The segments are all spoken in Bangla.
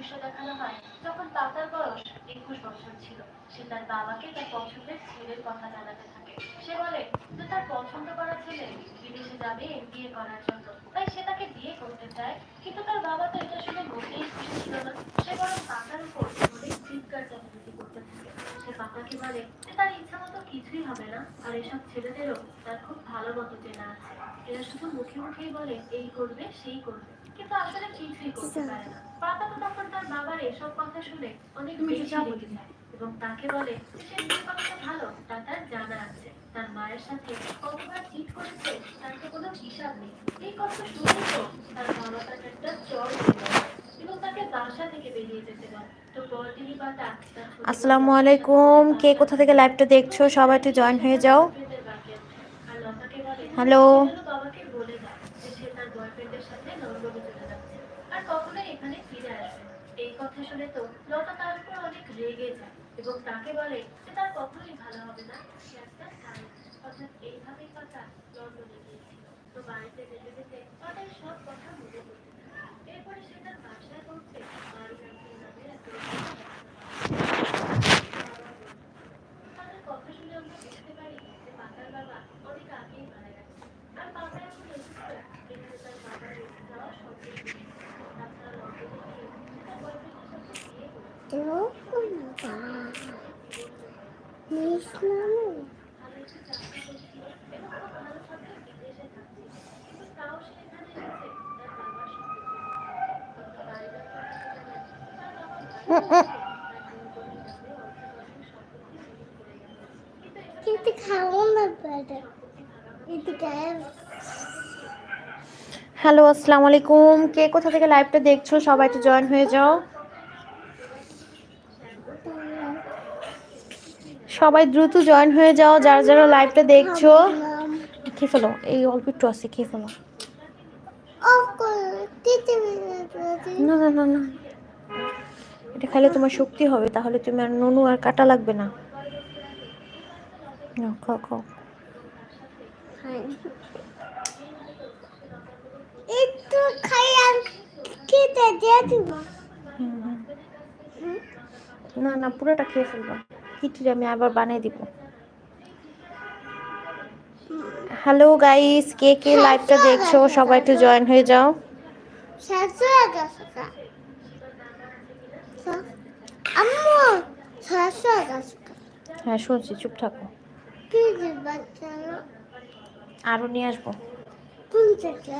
দৃশ্য দেখানো হয়। যখন তাতার বয়স একুশ বছর ছিল। সে তার বাবাকে তার পছন্দের ছেলের কথা জানাতে থাকে। সে বলে যে তার পছন্দ করা ছেলে বিদেশে যাবে বিয়ে করার জন্য। তাই সে তাকে বিয়ে করতে চায়। কিন্তু তার বাবা তো এটা শুনে মোটেই খুশি ছিল না। সে বরং তাতার উপর চিৎকার চেঁচামেচি করতে থাকে। সে পাতাকে বলে যে তার ইচ্ছা মতো কিছুই হবে না। আর এসব ছেলেদেরও তার খুব ভালো মতো চেনা আছে। এরা শুধু মুখে মুখেই বলে এই করবে সেই করবে। কিন্তু আসলে কিছুই করতে পারে না। পাতা তো তখন তার বাবার এসব কথা শুনে অনেক বেশি এবং তাকে বলে যে সে করাটা ভালো তা তার জানা আছে। তার মায়ের সাথে কতবার করেছে তার তো কোনো হিসাব নেই। এই কথা শুনে তো তার বাবা তাকে একটা চর এবং তাকে বাসা থেকে বেরিয়ে যেতে আসসালামু আলাইকুম। কে কোথা থেকে লাইভটা দেখছ? সবাই একটু জয়েন হয়ে যাও। হ্যালো। এই কথা শুনে তো লতা তার উপর অনেক রেগে যায় এবং তাকে বলে যে তার কখনোই ভালো হবে না। অর্থাৎ এইভাবেই কথা লন্ডনে গিয়েছিল তো বাড়িতে যেতে যেতে পাতার সব কথা মনে করতে এরপরে সে তার বাসায় পৌঁছে বাড়ি নামের একটা তাদের কথা শুনে আমরা বুঝতে পারি যে পাতার বাবা অনেক আগেই মারা গেছে। আর পাতা এখন তার বাবার রেখে যাওয়া বেশি তাছাড়া লন্ডনে গিয়ে সে তার বয়ফ্রেন্ডের সাথে বিয়ে করেছে ভালো একটু চাকরি করছিল এবং খুব ভালোভাবে বিদেশে থাকছিল কিন্তু তাও সে এখানে এসেছে তার বাবার সঙ্গে কিন্তু বাড়ির ব্যাপারে সে জানে তার বাবা ভালো আছে, তার দুজনের নামে অর্থনৈতিক সম্পত্তি বিলীন করে গেছে কিন্তু খাব না হ্যালো আসসালামু আলাইকুম কে কোথা থেকে লাইভটা দেখছ? সবাই একটু জয়েন হয়ে যাও। সবাই দ্রুত জয়েন হয়ে যাও যারা যারা লাইভটা দেখছ। খেয়ে ফেলো এই অল্প একটু আছে খেয়ে ফেলো। না না না না। এটা খাইলে তোমার শক্তি হবে তাহলে তুমি আর নুনু আর কাটা লাগবে না। খাও খাও। একটু খাই আর খেতে দিয়ে দিব। না না পুরোটা খেয়ে ফেলব। খিচুড়ি আমি আবার বানিয়ে দিব। হ্যালো গাইস কে কে লাইভটা দেখছ? সবাই একটু জয়েন হয়ে যাও। আম্মু হ্যাঁ শুনছি চুপ থাকো। কি আরও নিয়ে আসব। কোন থেকে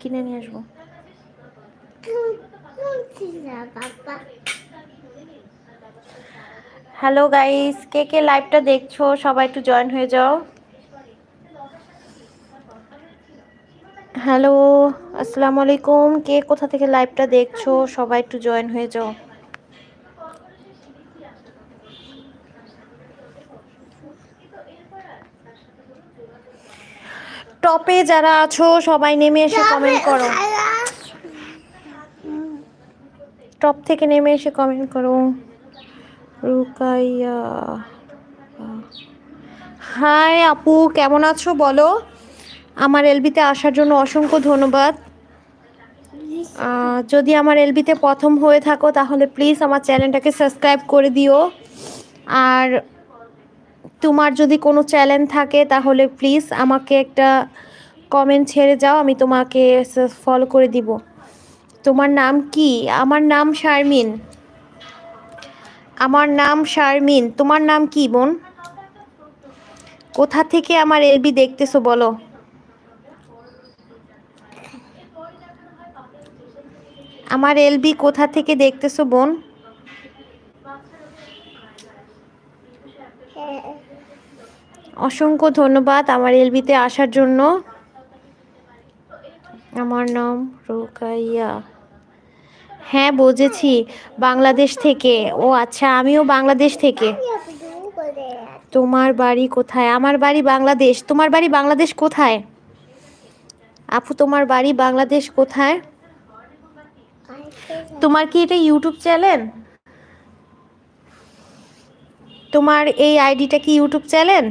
কিনে নিয়ে আসব। হ্যালো গাইস কে কে লাইভটা দেখছ? সবাই একটু জয়েন হয়ে যাও। হ্যালো আসসালামু আলাইকুম। কে কোথা থেকে লাইভটা দেখছ? সবাই একটু জয়েন হয়ে যাও। টপে যারা আছো সবাই নেমে এসে কমেন্ট করো। টপ থেকে নেমে এসে কমেন্ট করো। রুকাইয়া হাই আপু কেমন আছো বলো? আমার এলবিতে আসার জন্য অসংখ্য ধন্যবাদ। যদি আমার এলবিতে প্রথম হয়ে থাকো তাহলে প্লিজ আমার চ্যানেলটাকে সাবস্ক্রাইব করে দিও। আর তোমার যদি কোনো চ্যালেঞ্জ থাকে, তাহলে প্লিজ আমাকে একটা কমেন্ট ছেড়ে যাও, আমি তোমাকে ফলো করে দিব। তোমার নাম কি? আমার নাম শারমিন। আমার নাম শারমিন। তোমার নাম কি বোন? কোথা থেকে আমার এলবি দেখতেছো বলো। আমার এলবি কোথা থেকে দেখতেছো বোন? অসংখ্য ধন্যবাদ আমার এলবিতে আসার জন্য। আমার নাম রোকাইয়া। হ্যাঁ বুঝেছি। বাংলাদেশ থেকে। ও আচ্ছা আমিও বাংলাদেশ থেকে। তোমার বাড়ি কোথায়? আমার বাড়ি বাংলাদেশ। তোমার বাড়ি বাংলাদেশ কোথায়? আপু, তোমার বাড়ি বাংলাদেশ কোথায়? তোমার কি এটা ইউটিউব চ্যানেল তোমার এই আইডিটা কি ইউটিউব চ্যানেল?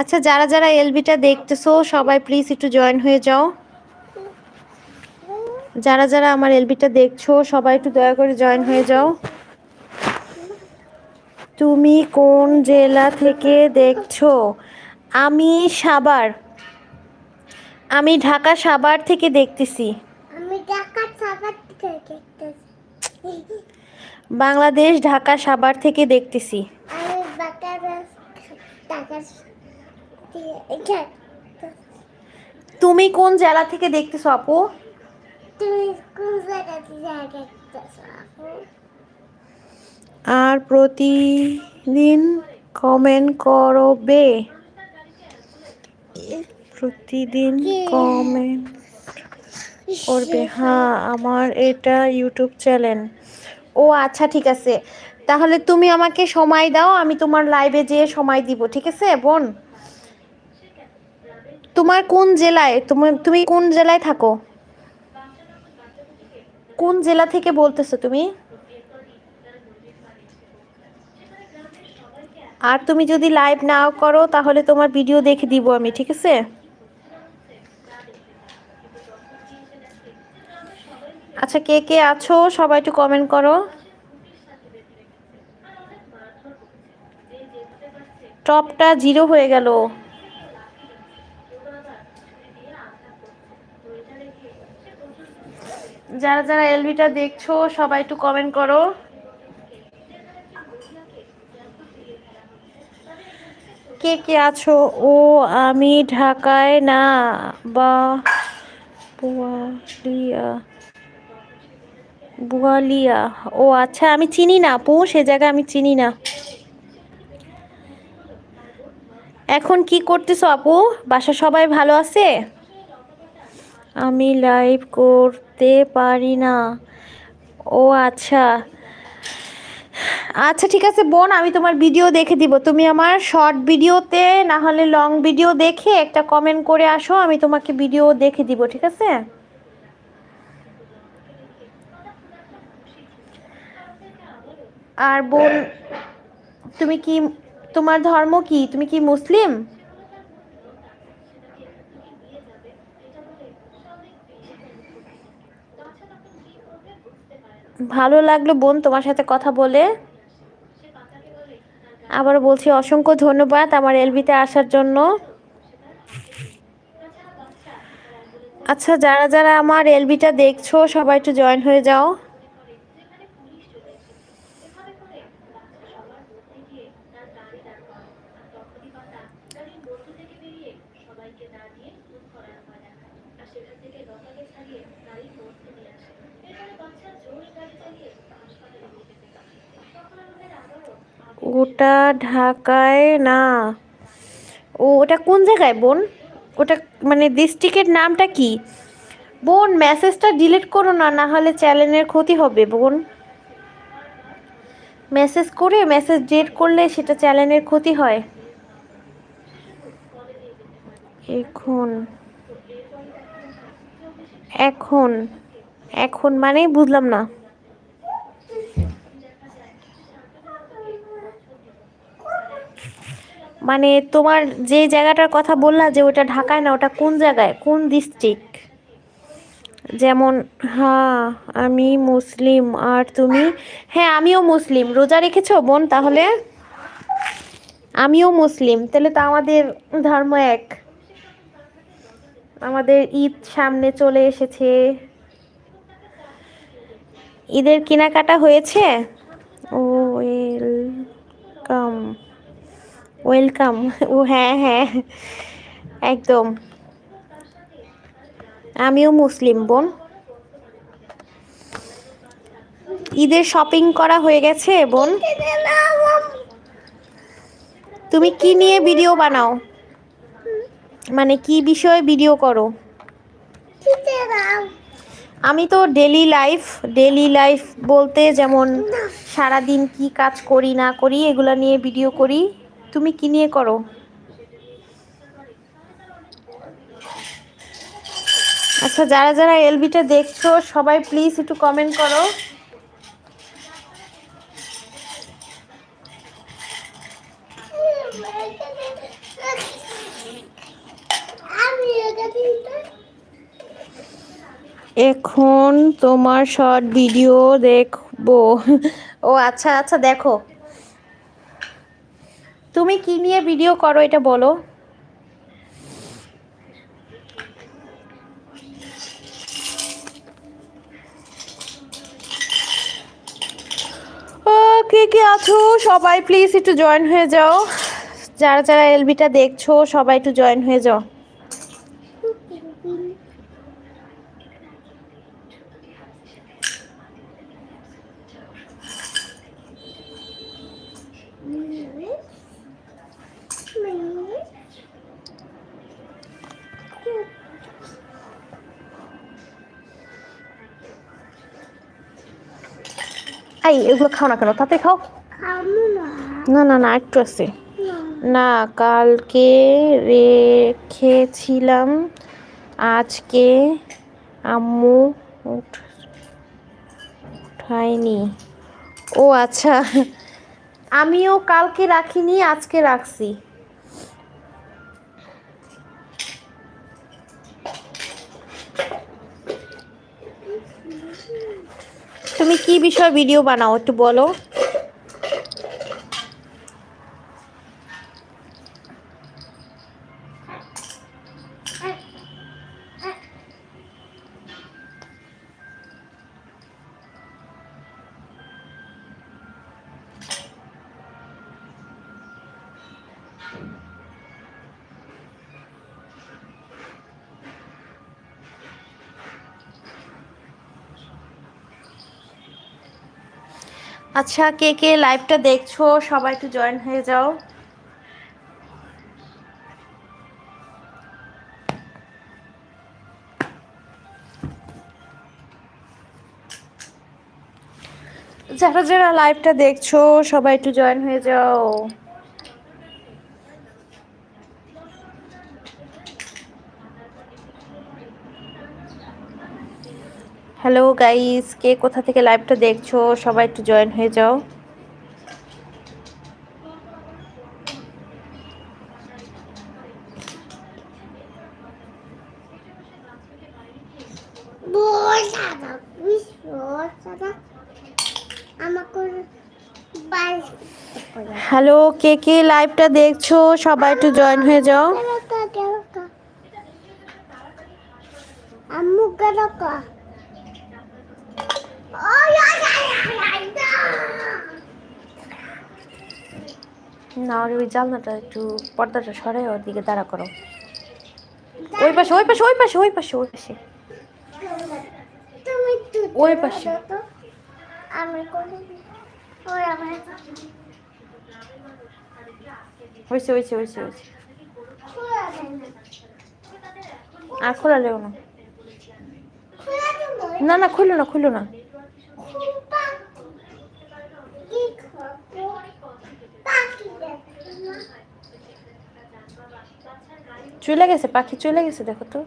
আচ্ছা যারা যারা এলবিটা দেখতেছো, সবাই প্লিজ একটু জয়েন হয়ে যাও। যারা যারা আমার এলবিটা দেখছ, সবাই একটু দয়া করে জয়েন হয়ে যাও। তুমি কোন জেলা থেকে দেখছ? আমি সাভার। আমি ঢাকা সাভার থেকে দেখতেছি। আমি টাকা সাবাত থেকে দেখতেছি। বাংলাদেশ ঢাকা সাভার থেকে দেখতেছি। তুমি কোন জেলা থেকে দেখতেছো আপু? আর প্রতিদিন কমেন্ট করবে প্রতিদিন কমেন্ট করবে। হ্যাঁ আমার এটা ইউটিউব চ্যানেল ও আচ্ছা ঠিক আছে। তাহলে তুমি আমাকে সময় দাও, আমি তোমার লাইভে যেয়ে সময় দিব, ঠিক আছে, বোন? তোমার কোন জেলায়, তুমি তুমি কোন জেলায় থাকো? কোন জেলা থেকে বলতেছো তুমি? আর তুমি যদি লাইভ নাও করো, তাহলে তোমার ভিডিও দেখে দিব আমি, ঠিক আছে? আচ্ছা কে কে আছো? সবাই একটু কমেন্ট করো। টপটা জিরো হয়ে গেল। যারা যারা এলবিটা দেখছ, সবাই একটু কমেন্ট করো। কে কে আছো? ও, আমি ঢাকায় না, বা বুয়ালিয়া। ও আচ্ছা আমি চিনি না। আপু সে জায়গা আমি চিনি না। এখন কি করতেছো আপু? বাসা সবাই ভালো আছে? আমি লাইভ করতে পারি না। ও আচ্ছা। আচ্ছা ঠিক আছে, বোন, আমি তোমার ভিডিও দেখে দিব। তুমি আমার শর্ট ভিডিওতে না হলে লং ভিডিও দেখে একটা কমেন্ট করে আসো, আমি তোমাকে ভিডিও দেখে দিব, ঠিক আছে? আর বোন, তুমি কি, তোমার ধর্ম কি? তুমি কি মুসলিম? ভালো লাগল বোন তোমার সাথে কথা বলে। আবার বলছি অসংখ্য ধন্যবাদ আমার এলবিতে আসার জন্য। আচ্ছা যারা যারা আমার এলবিটা দেখছ, সবাই একটু জয়েন হয়ে যাও। ওটা ঢাকায় না। ও, ওটা কোন জায়গায় বোন? ওটা মানে ডিস্ট্রিক্টের নামটা কি? বোন মেসেজটা ডিলিট করো না না হলে চ্যানেলের ক্ষতি হবে বোন। মেসেজ করে মেসেজ ডিলিট করলে সেটা চ্যানেলের ক্ষতি হয়। এখন এখন এখন মানে বুঝলাম না। মানে তোমার যে জায়গাটার কথা বললা যে ওটা ঢাকায় না, ওটা কোন জায়গায়? কোন ডিস্ট্রিক্ট যেমন হ্যাঁ আমি মুসলিম। আর তুমি? হ্যাঁ আমিও মুসলিম। রোজা রেখেছো, বোন, তাহলে? আমিও মুসলিম। তাহলে তো আমাদের ধর্ম এক। আমাদের ঈদ সামনে চলে এসেছে। ঈদের কেনাকাটা হয়েছে? ও ওয়েলকাম। ওয়েলকাম ও হ্যাঁ হ্যাঁ। একদম। আমিও মুসলিম বোন। ঈদের শপিং করা হয়ে গেছে বোন? তুমি কি নিয়ে ভিডিও বানাও? মানে কি বিষয়ে ভিডিও করো? আমি তো ডেলি লাইফ ডেলি লাইফ বলতে যেমন সারাদিন কি কাজ করি না করি এগুলা নিয়ে ভিডিও করি। তুমি কি নিয়ে করো? আচ্ছা যারা যারা এলবিটা দেখছ, সবাই প্লিজ একটু কমেন্ট করো। এখন তোমার শর্ট ভিডিও দেখব। ও আচ্ছা আচ্ছা দেখো। তুমি কি নিয়ে ভিডিও করো এটা বলো? কে কে আছো? সবাই প্লিজ একটু জয়েন হয়ে যাও। যারা যারা এলবিটা দেখছ, সবাই একটু জয়েন হয়ে যাও। এই এগুলো খাও না কেন? তাতে খাও। না। না না একটু আছে। না কালকে রেখেছিলাম। আজকে আম্মু উঠ- উঠায়নি। ও আচ্ছা। আমিও কালকে রাখিনি আজকে রাখছি। তুমি কি বিষয় ভিডিও বানাও একটু বলো। আচ্ছা কে কে লাইভটা দেখছ? সবাই একটু জয়েন হয়ে যাও। যারা যারা লাইভটা দেখছ, সবাই একটু জয়েন হয়ে যাও। হ্যালো গাইস, কে কোথা থেকে লাইভটা দেখছ? সবাই একটু জয়েন হয়ে যাও। হ্যালো, কে কে লাইভটা দেখছ? সবাই একটু জয়েন হয়ে যাও। আম্মু কেরকা না আর ওই জানলাটা একটু পর্দাটা সরাই ওর দিকে দাঁড়া করো। ওই পাশে ওই পাশে ওই পাশে ওই পাশে ওই পাশে। ওই পাশে। ওই আমার হয়েছে হয়েছে হয়েছে হয়েছে। আর খোলা লেও না। না না খুলো না খুলো না। চলে গেছে পাখি চলে গেছে দেখো তো।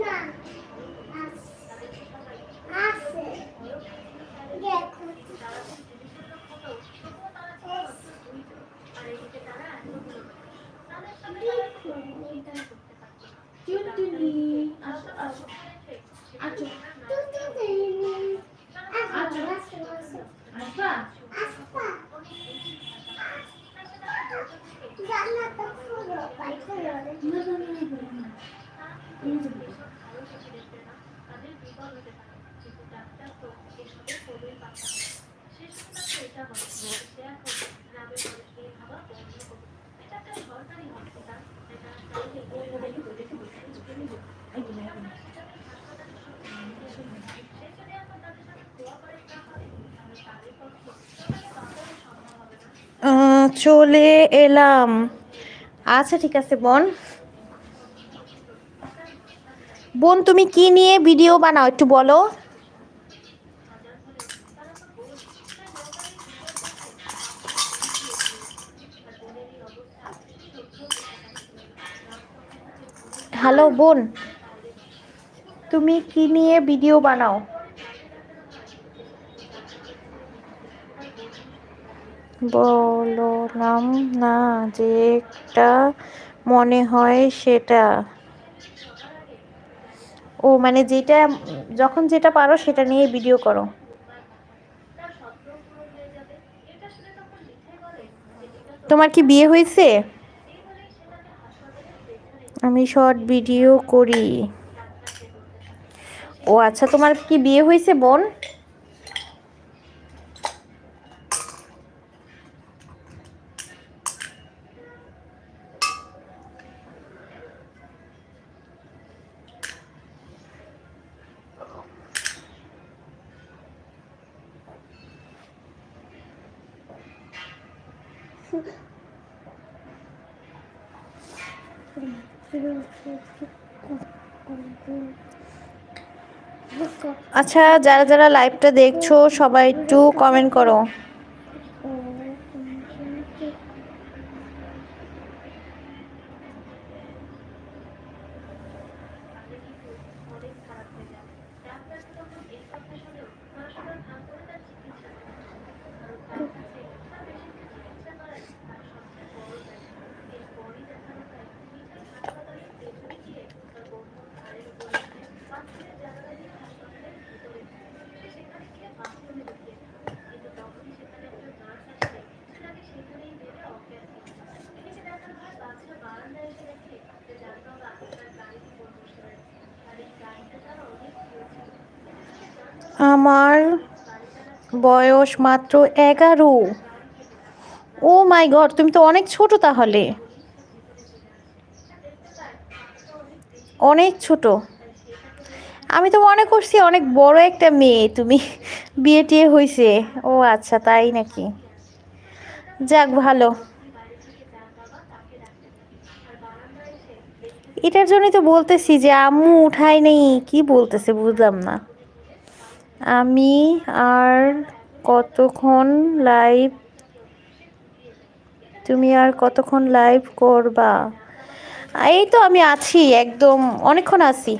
না আছে দেখো জান্নাত পুরো পাইছে আহ, চলে এলাম। আচ্ছা ঠিক আছে, বোন। বোন, তুমি কি নিয়ে ভিডিও বানাও একটু বলো। হ্যালো, বোন, তুমি কি নিয়ে ভিডিও বানাও? বললাম না যেটা মনে হয় সেটা। ও মানে যেটা, যখন যেটা পারো সেটা নিয়ে ভিডিও করো। তোমার কি বিয়ে হয়েছে? আমি শর্ট ভিডিও করি। ও আচ্ছা তোমার কি বিয়ে হয়েছে, বোন? আচ্ছা যারা যারা লাইভটা দেখছ সবাই একটু কমেন্ট করো অনেক খারাপ হয়ে যাবে ডাক্তারকে তখন এই কথা শুনেও পড়াশোনার ভাগ করে তার চিকিৎসা করে কারণ তার কাছে তার পেশেন্টকে চিকিৎসা করাই তার সবচেয়ে বড় পেশা এরপরই দেখানো যায় মিঠাই হাসপাতালের পেছনে গিয়ে তার বন্ধুর ঘাড়ের উপর উঠে বাথরুমে জানালা দিয়ে হাসপাতালের ভিতরে যায় সে সেখানে গিয়ে বাথরুমে লুকিয়ে থাকে কিন্তু তখনই সেখানে একজন নার্স আসলে সে তাকে সেখানেই মেরে অজ্ঞান করে এদিকে দেখানো হয় বাচ্চা বারান্দায় এসে দেখে যে যার বাবা তার গাড়ির উপর বসে রয়েছে আর এই গাড়িটা তার অনেক প্রিয় ছিল আমার বয়স মাত্র এগারো। ও মাই গড, তুমি তো অনেক ছোট তাহলে। অনেক ছোট। আমি তো মনে করছি অনেক বড় একটা মেয়ে, তুমি বিয়ে টিয়ে হয়েছে ও আচ্ছা তাই নাকি? যাক, ভালো। এটার জন্যই তো বলতেছি যে আম্মু উঠাই নেই, কি বলতেছে বুঝলাম না। আমি আর কতক্ষণ লাইভ তুমি আর কতক্ষণ লাইভ করবা? এই তো আমি আছি, একদম অনেকক্ষণ আছি।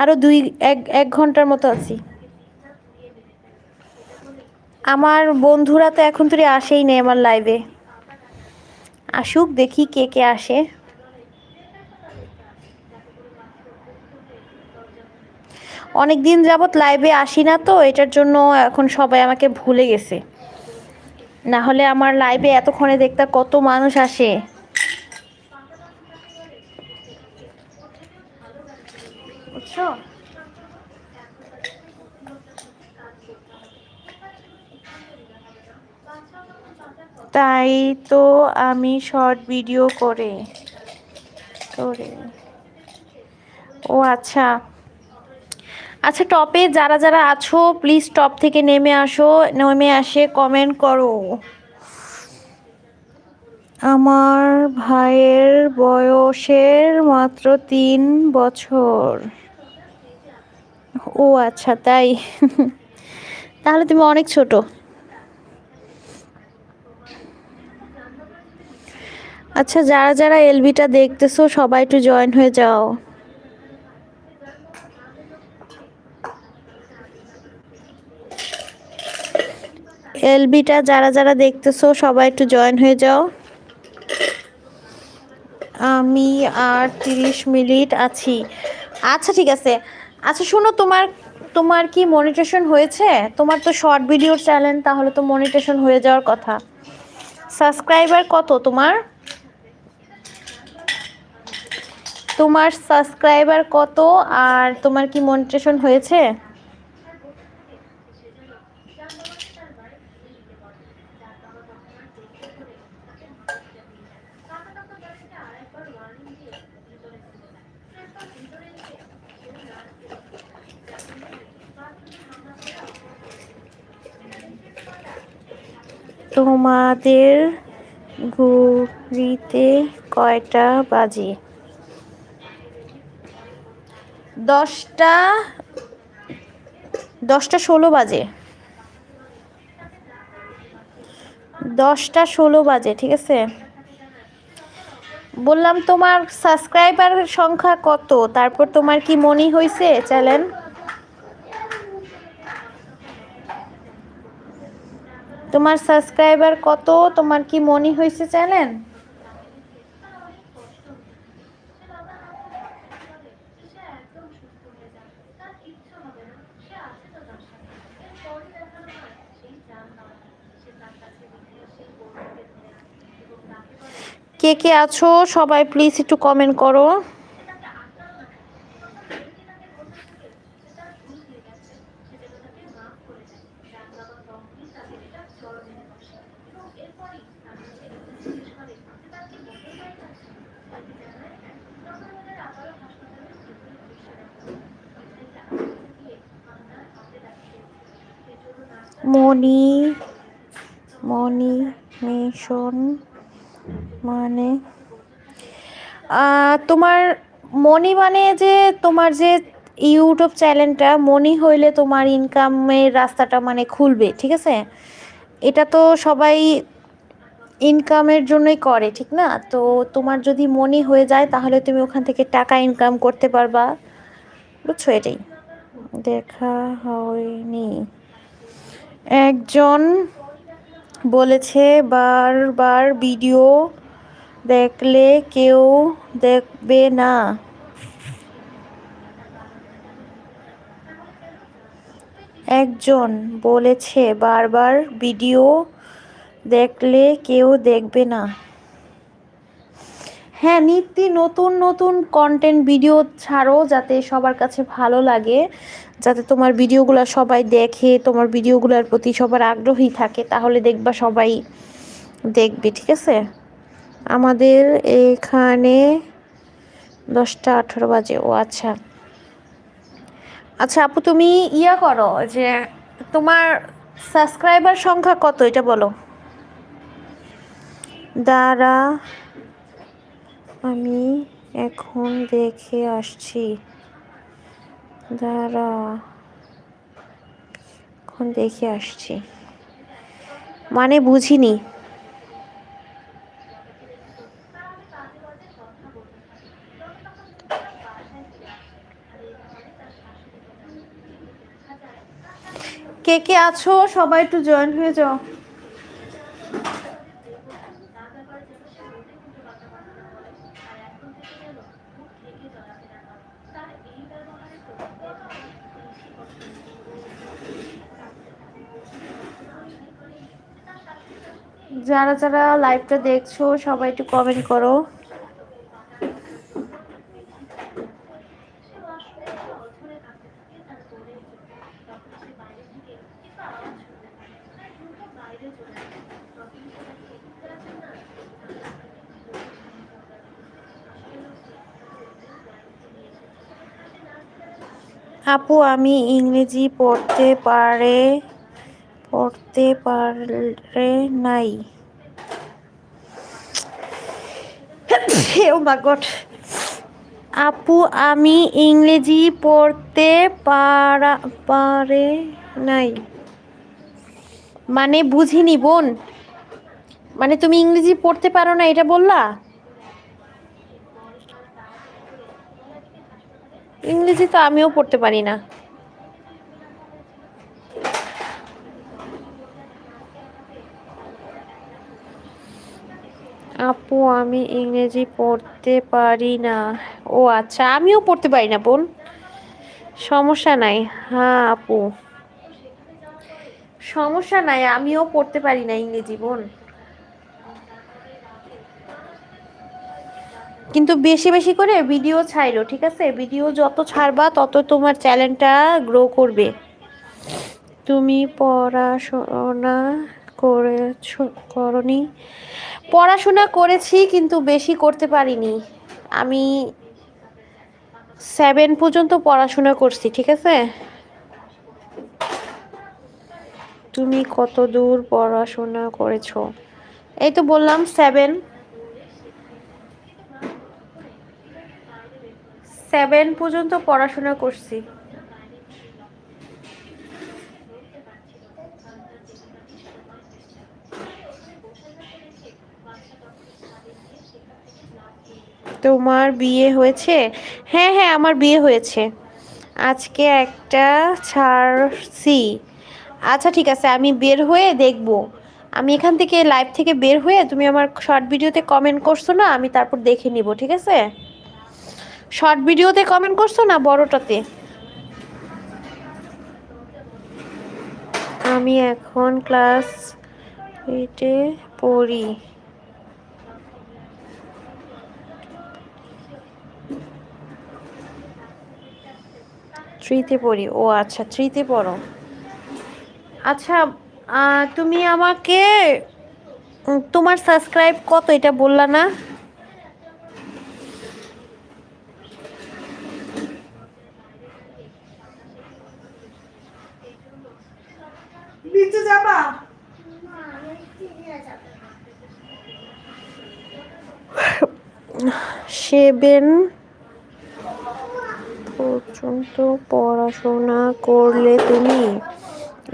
আরও দুই, এক এক ঘণ্টার মতো আছি। আমার বন্ধুরা তো এখন তুই আসেই নেই আমার লাইভে আসুক, দেখি কে কে আসে। অনেক দিন যাবৎ লাইভে আসি না তো, এটার জন্য এখন সবাই আমাকে ভুলে গেছে। না হলে আমার লাইভে এতক্ষণে দেখতে কত মানুষ আসে। তাই তো আমি শর্ট ভিডিও করে করে। ও আচ্ছা। আচ্ছা টপে যারা যারা আছো প্লিজ টপ থেকে নেমে আসো, নেমে আসে কমেন্ট করো। আমার ভাইয়ের বয়সের মাত্র তিন বছর। ও আচ্ছা তাই? তাহলে তুমি অনেক ছোট। আচ্ছা যারা যারা এলবিটা দেখতেছো, সবাই একটু জয়েন হয়ে যাও। এলবিটা যারা যারা দেখতেছো, সবাই একটু জয়েন হয়ে যাও। আমি আর তিরিশ মিনিট আছি। আচ্ছা ঠিক আছে। আচ্ছা শোনো, তোমার তোমার কি মনিটেশন হয়েছে? তোমার তো শর্ট ভিডিওর চ্যানেল, তাহলে তো মনিটেশন হয়ে যাওয়ার কথা। সাবস্ক্রাইবার কত তোমার? তোমার সাবস্ক্রাইবার কত? আর তোমার কি মনিটেশন হয়েছে? তোমাদের ঘুরিতে কয়টা বাজে? দশটা দশটা ষোলো বাজে। দশটা ষোলো বাজে, ঠিক আছে? বললাম তোমার সাবস্ক্রাইবার সংখ্যা কত? তারপর তোমার কি মনে হয়েছে চ্যানেল? তোমার সাবস্ক্রাইবার কত? তোমার কি মনে হয়েছে চ্যানেল কে কে আছো? সবাই প্লিজ একটু কমেন্ট করো। মনি মিশন মানে তোমার মনি মানে যে তোমার যে ইউটিউব চ্যানেলটা, মনি হইলে তোমার ইনকামের রাস্তাটা মানে খুলবে, ঠিক আছে? এটা তো সবাই ইনকামের জন্যই করে, ঠিক না? তো তোমার যদি মনি হয়ে যায়, তাহলে তুমি ওখান থেকে টাকা ইনকাম করতে পারবা। বুঝছ এটাই? দেখা হয়নি। একজন বলেছে, বারবার ভিডিও দেখলে কেউ দেখবে না। একজন বলেছে, বারবার ভিডিও দেখলে কেউ দেখবে না। হ্যাঁ নিত্যি নতুন নতুন কন্টেন্ট ভিডিও ছাড়ো যাতে সবার কাছে ভালো লাগে। যাতে তোমার ভিডিওগুলো সবাই দেখে, তোমার ভিডিওগুলোর প্রতি সবার আগ্রহী থাকে, তাহলে দেখবা সবাই দেখবে, ঠিক আছে? আমাদের এখানে দশটা আঠেরো বাজে। ও আচ্ছা। আচ্ছা আপু, তুমি ইয়া করো যে তোমার সাবস্ক্রাইবার সংখ্যা কত, এটা বলো। দাঁড়া, আমি এখন দেখে আসছি। দাঁড়া। এখন দেখে আসছি। মানে বুঝিনি। কে কে আছো? সবাই একটু জয়েন হয়ে যাও। যারা যারা লাইভটা দেখছ সবাই একটু কমেন্ট করো। আপু আমি ইংরেজি পড়তে পারে পড়তে পারে নাই। গড আপু, আমি ইংরেজি পড়তে পারা, পারে নাই। মানে বুঝিনি বোন। মানে তুমি ইংরেজি পড়তে পারো না, এটা বললা? ইংরেজি তো আমিও পড়তে পারি না আপু আমি ইংরেজি পড়তে পারি না। ও আচ্ছা আমিও পড়তে পারি না বোন। সমস্যা নাই। হ্যাঁ আপু। সমস্যা নাই, আমিও পড়তে পারি না ইংরেজি বোন। কিন্তু বেশি বেশি করে ভিডিও ছাইরো, ঠিক আছে? ভিডিও যত ছাড়বা, তত তোমার চ্যানেলটা গ্রো করবে। তুমি পড়াশোনা করেছ, করনি? পড়াশোনা করেছি, কিন্তু বেশি করতে পারিনি। আমি সেভেন পর্যন্ত পড়াশোনা করছি, ঠিক আছে? তুমি কত দূর পড়াশোনা করেছ? এই তো বললাম সেভেন সেভেন পর্যন্ত পড়াশোনা করছি। তোমার বিয়ে হয়েছে? হ্যাঁ হ্যাঁ আমার বিয়ে হয়েছে। আজকে একটা ছাড়ছি। আচ্ছা ঠিক আছে, আমি বের হয়ে দেখব। আমি এখান থেকে লাইভ থেকে বের হয়ে তুমি আমার শর্ট ভিডিওতে কমেন্ট করছ না, আমি তারপর দেখে নিব, ঠিক আছে? শর্ট ভিডিওতে কমেন্ট করছ না, বড়টাতে? আমি এখন ক্লাস এইটে পড়ি। থ্রিতে পড়ি। ও আচ্ছা থ্রিতে পড়ো। আচ্ছা তুমি আমাকে তোমার সাবস্ক্রাইব কত? এটা বললা না? নিচে যাবা? সেভেন পর্যন্ত পড়াশোনা করলে তুমি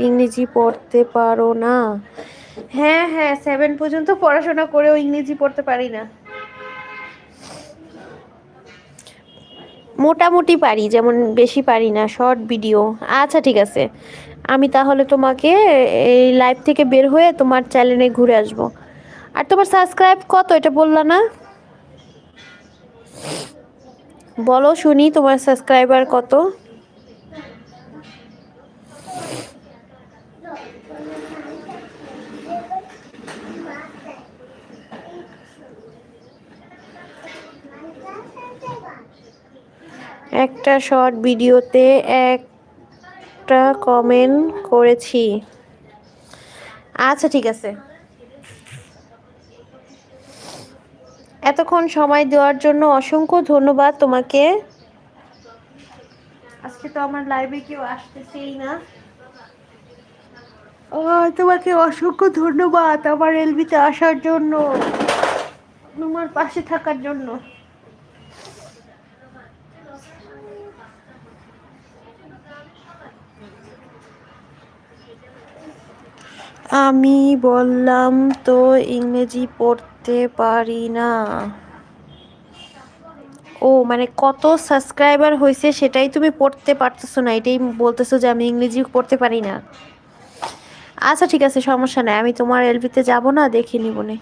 ইংরেজি পড়তে পারো না। হ্যাঁ হ্যাঁ সেভেন পর্যন্ত পড়াশোনা করেও ইংরেজি পড়তে পারি না। মোটামুটি পারি যেমন বেশি পারি না শর্ট ভিডিও আচ্ছা ঠিক আছে। আমি তাহলে তোমাকে এই লাইভ থেকে বের হয়ে তোমার চ্যানেলে ঘুরে আসব। আর তোমার সাবস্ক্রাইব কত? এটা বললা না? বলো শুনি তোমার সাবস্ক্রাইবার কত? একটা শর্ট ভিডিওতে একটা কমেন্ট করেছি। আচ্ছা ঠিক আছে। এতক্ষণ সময় দেওয়ার জন্য অসংখ্য ধন্যবাদ তোমাকে। আজকে তো আমার লাইভে কেউ আসতেছেই না। ও তোমাকে অসংখ্য ধন্যবাদ আমার এলবিতে আসার জন্য তোমার পাশে থাকার জন্য। আমি বললাম তো ইংরেজি পড়তে পারি না। ও মানে কত সাবস্ক্রাইবার হয়েছে সেটাই তুমি পড়তে পারতেছো না, এটাই বলতেছো যে আমি ইংরেজি পড়তে পারি না। আচ্ছা ঠিক আছে, সমস্যা নাই, আমি তোমার এলবিতে যাব না, দেখে নিব নে।